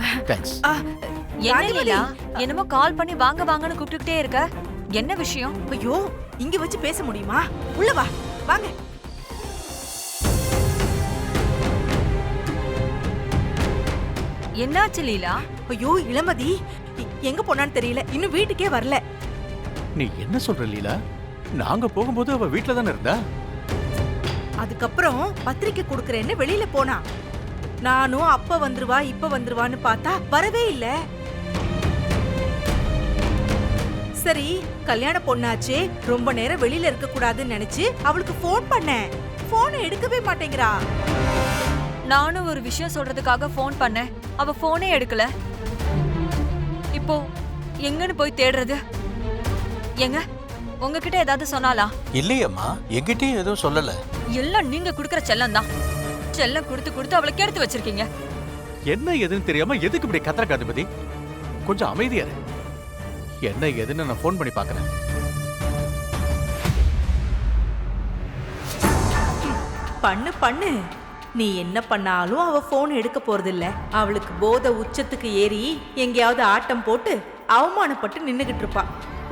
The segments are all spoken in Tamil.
இந்த தேங்க்ஸ் என்ன என்னமோ கால் பண்ணி வாங்க வாங்கன்னு கூப்பிட்டுக்கிட்டே இருக்க. என்ன விஷயம்? ஐயோ இங்க வச்சு பேச முடியுமா? உள்ள வா. வாங்க. என்னாச்சு லீலா? ஐயோ இளமதி. எ- எங்க போனான்னு தெரியல. இன்னும் வீட்டுக்கே வரல. நீ என்ன சொல்ற லீலா? நாங்க போகும்போது அவ வீட்ல தானே இருந்தா? அதுக்கப்புறம் பத்திரிக்கை கொடுக்கறேன்னு வெளியில போனா. நானும் அப்ப வந்துருவா இப்ப வந்துருவான்னு பார்த்தா வரவே இல்ல. சரி கல்யாண பொண்ணாச்சே ரொம்ப நேரம் வெளியில இருக்க கூடாதுன்னு நினைச்சு அவளுக்கு ஃபோன் பண்ணேன் போனை எடுக்கவே மாட்டேங்கிறா. நானும் ஒரு விஷயம் சொல்றதுக்காக ஃபோன் பண்ணேன் அவ ஃபோனே எடுக்கல. இப்போ எங்கன்னு போய் தேடுறது? எங்க உங்ககிட்ட ஏதாவது சொன்னாலா? இல்லையம்மா என்கிட்டயும் எதுவும் சொல்லல. எல்லாம் நீங்க குடுக்கற செல்லம் தான். செல்லம் கொடுத்து கொடுத்து அவளை கெடுத்து வச்சிருக்கீங்க. என்ன ஏதுன்னு தெரியாம எதுக்கு இப்படி கத்துற காந்திமதி கொஞ்சம் அமைதியா இரு. என்ன ஏதுன்னு நான் ஃபோன் பண்ணி பார்க்கறேன் பண்ணு பண்ணு. நீ என்ன பண்ணாலும் அவ போன் எடுக்க போறதில்ல. அவளுக்கு போதை உச்சத்துக்கு ஏறி எங்கேயாவது ஆட்டம் போட்டு அவமானப்பட்டு நின்னுகிட்டு இருப்பா.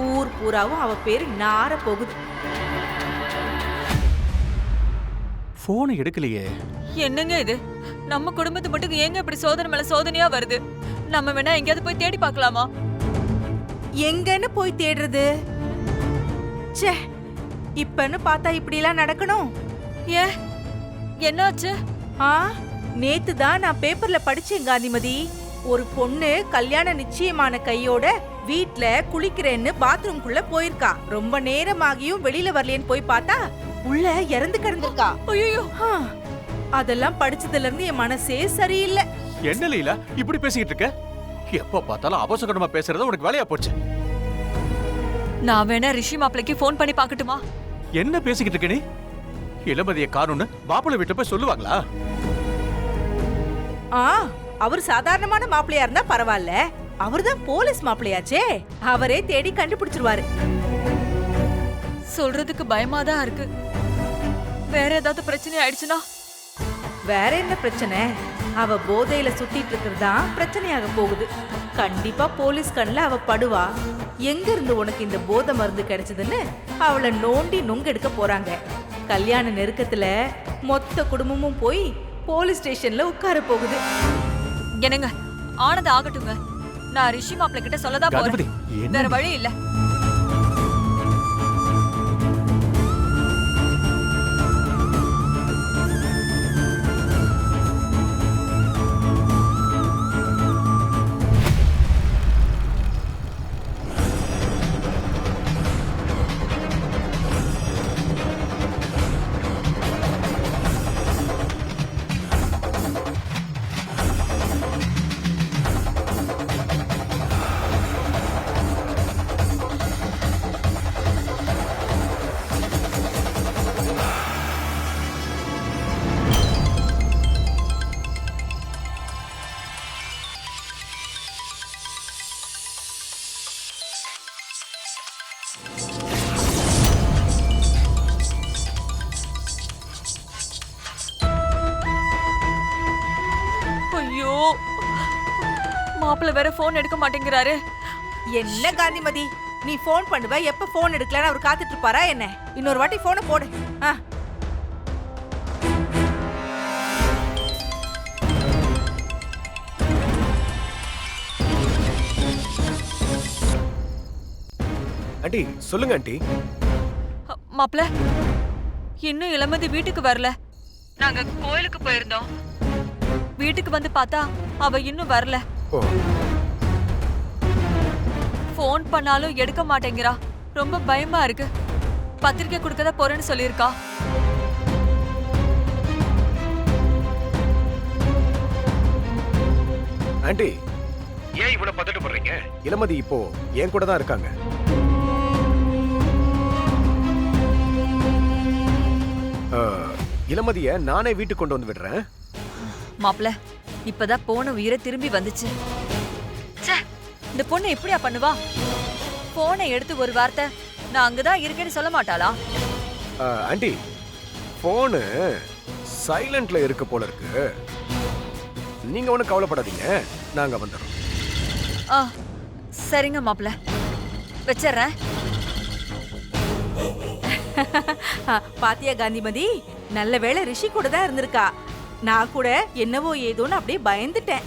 ஊர் பூராவும் அவ பேரு நார போகுது ஃபோனை எடுக்கலையே. என்னங்க இது? நம்ம குடும்பத்து மட்டும் ஏங்க இப்படி சோதனை மேல சோதனையா வருது? நம்ம வேணா எங்கேயாவது போய் தேடி பார்க்கலாமா? எங்கன்னு போய் தேடுறது? ச்சே இப்பன்னு பார்த்தா இப்படிலாம் நடக்கணும். ஏன் என்னாச்சு? ஆ நேத்து தான் நான் பேப்பர்ல படிச்சேன் காந்திமதி. ஒரு பொண்ணு கல்யாண நிச்சயமான கையோட வீட்ல குளிக்கிறேன்னு பாத்ரூம்குள்ள போயிருக்கா. ரொம்ப நேரமாகியும் வெளியில வரலையேன்னு போய் பார்த்தா உள்ள இறந்து கிடந்திருக்கா. ஐயோ ஆ, அதெல்லாம் படிச்சதுல இருந்து என் மனசே சரியில்லை. என்ன லீலா இப்படி பேசிக்கிட்டு இருக்க? எப்ப பார்த்தாலும் அவசரமா பேசுறது உனக்கு வேலையா போச்சு. நான் வேணா ரிஷி மாப்பிளைக்கு ஃபோன் பண்ணி பார்க்கட்டுமா? என்ன பேசிக்கிட்டு இருக்க நீ? இளமதிய காணும்னு மாப்பிள்ளை வீட்டுல போய் சொல்லுவாங்களா? ஆ அவர் சாதாரணமான மாப்பிள்ளையா இருந்தா பரவாயில்ல. அவர்தான் போலீஸ் மாப்பிள்ளையாச்சே. அவரே தேடி கண்டுபிடிச்சிருவாரு. சொல்றதுக்கு பயமா தான் இருக்கு. வேற ஏதாவது பிரச்சனை ஆயிடுச்சுன்னா? வேற என்ன பிரச்சனை? அவ போதையில சுத்திட்டு இருக்கிறது தான் பிரச்சனையாக போகுது. கண்டிப்பா போலீஸ் கண்ணுல அவ படுவா. எங்க இருந்து உனக்கு இந்த போதை மருந்து கிடைச்சதுன்னு அவளை நோண்டி நுங்கெடுக்க போறாங்க. கல்யாண நெருக்கத்துல மொத்த குடும்பமும் போய் போலீஸ் ஸ்டேஷன்ல உட்கார போகுது. என்னங்க? ஆனது ஆகட்டுங்க. நான் ரிஷி மாப்பிள்ளை கிட்ட சொல்லதான் போறேன். வேற வழி இல்ல. வேற ஃபோன் எடுக்க மாட்டேங்கிறாரு. என்ன காந்திமதி நீ ஃபோன் பண்ணுவ எப்ப ஃபோன் எடுக்கலன்னு அவர் காத்துட்டு இருப்பாரா என்ன? இன்னொரு வாட்டி போனை போடு. ஆ. ஆண்டி சொல்லுங்க ஆண்டி. மாப்பிள்ள இன்னும் இளமதி வீட்டுக்கு வரல. நாங்க கோயிலுக்கு போயிருந்தோம். வீட்டுக்கு வந்து பார்த்தா அவ இன்னும் வரல. ஃபோன் பண்ணாலும் எடுக்க மாட்டேங்கிறா. ரொம்ப பயமா இருக்கு. பத்திரிக்கை கொடுக்கத போறேன்னு சொல்லியிருக்கா. ஆண்டி. ஏன் இவ்வளவு பதட்டு பண்றீங்க இளமதி இப்போ என் கூட தான் இருக்காங்க. ஆ, இளமதிய நானே வீட்டுக்கு கொண்டு வந்து விடுறேன். மாப்பிள்ள இப்பதான் போன உயிரை திரும்பி வந்துச்சு. ச்சே, இந்த பொண்ணு எப்படியா பண்ணுவா? போனை எடுத்து ஒரு வார்த்தை நான் அங்கதான் இருக்கேன்னு சொல்ல மாட்டாளா? ஆ, ஆண்டி போனு சைலண்ட்ல இருக்கு போல இருக்கு. நீங்க ஒன்றும் கவலைப்படாதீங்க நாங்க வந்துடுறோம். ஆ சரிங்க மாப்பிள்ள வச்சிடுறேன். பாத்தியா காந்திமதி நல்ல வேளை ரிஷி கூட தான் இருந்திருக்கா. நான் கூட என்னவோ ஏதோன்னு அப்படியே பயந்துட்டேன்.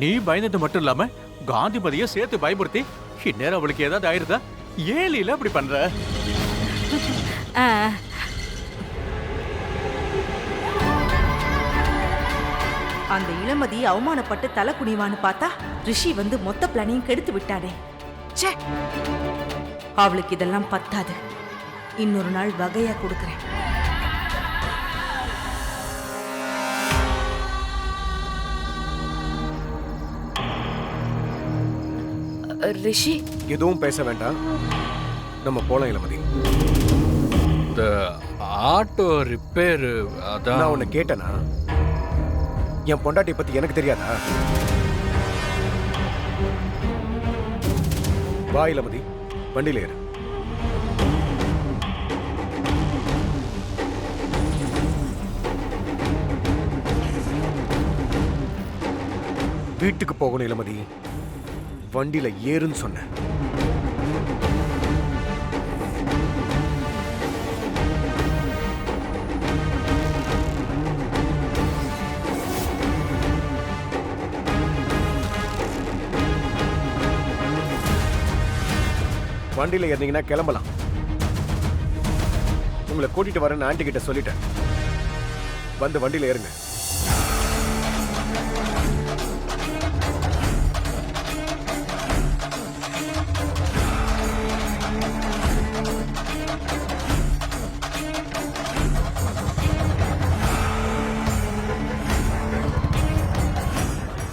நீ பயந்தது மட்டும் இல்லாம காந்திமதியை சேர்த்து பயமுறுத்தி இந்நேரம் அவளுக்கு ஏதாவது ஆயிருதா ஏழில அப்படி பண்ற? அந்த இளமதி அவமானப்பட்டு தலை குனிவான்னு பார்த்தா ரிஷி வந்து மொத்த பிளானையும் கெடுத்து விட்டானே. ச்சே. அவளுக்கு இதெல்லாம் பத்தாது. இன்னொரு நாள் வகையா கொடுக்குறேன். ரிஷி? எதுவும் பேச வேண்டாம். நம்ம போலாம் இளமதி. இந்த ஆட்டோ ரிப்பேர் நான் அதான் உன்னை கேட்டேனா? என் பொண்டாட்டி பத்தி எனக்கு தெரியாதா? வா இளமதி வண்டியில ஏறு. வீட்டுக்கு போகணும் இளமதி. வண்டியில ஏறுன்னு சொன்னேன். வண்டியில ஏறினீங்கன்னா கிளம்பலாம். உங்களை கூட்டிட்டு வரேன்னு ஆண்டி கிட்ட சொல்லிட்டேன். வந்து வண்டியில ஏறுங்க.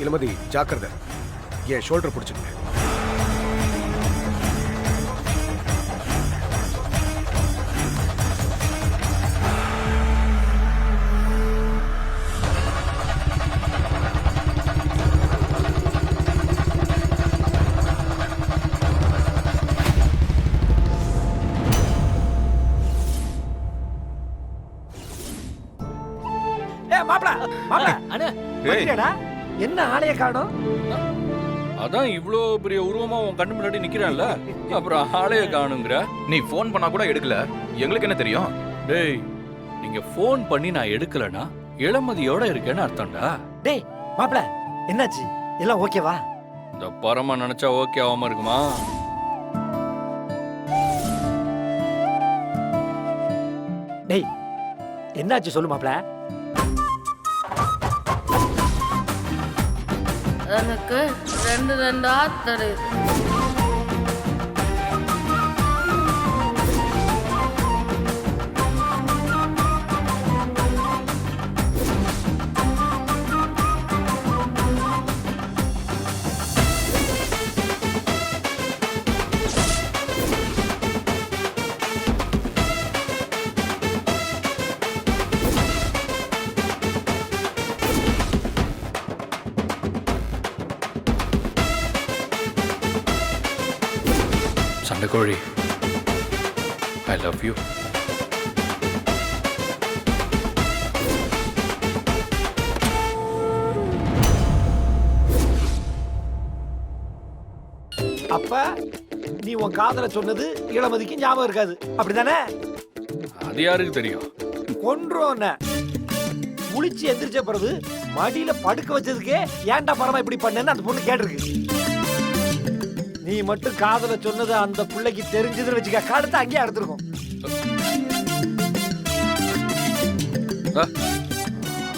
இளமதி ஜாக்கிரதை. என் ஷோல்டர் பிடிச்சிக்கங்க ஏ மாப்ள மாப்ள. அண்ணே? என்ன ஆளைய காணோம் அதான் இவ்ளோ பெரிய உருவமா உன் கண்ணு முன்னாடி நிக்கிறான்ல. அப்புறம் ஆளைய காணுங்கிற. நீ ஃபோன் பண்ணா கூட எடுக்கல. எங்களுக்கு என்ன தெரியும்? டேய் நீங்க ஃபோன் பண்ணி நான் எடுக்கலனா இளமதியோட இருக்கேன்னு அர்த்தம்டா. டேய் மாப்ள என்னாச்சு? எல்லாம் ஓகேவா இந்த பரமா நினைச்சா ஓகே ஆகாம இருக்குமா? டேய் என்னாச்சு சொல்லு மாப்ள எனக்கு ரெண்டு ரெண்டு ஆத்தரு சண்டைக்கோழி ஐ லவ் யூ அப்ப நீ உன் காதல சொன்னது இளமதிக்கு ஞாபகம் இருக்காது. அப்படிதானே? அது யாருக்கு தெரியும்? கொன்றும் முழிச்சு எந்திரிச்ச பிறகு மடியில படுக்க வச்சதுக்கே ஏன்டா பரமா இப்படி பண்ணேன்னு அந்த பொண்ணு கேட்டிருக்கு. நீ மட்டும் காதல சொன்னது அந்த பிள்ளைக்கு தெரிஞ்சதுன்னு வச்சுக்க கடுத்து அங்கேயே அடுத்திருக்கும்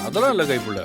அதெல்லாம் இல்லை கைப்புள்ள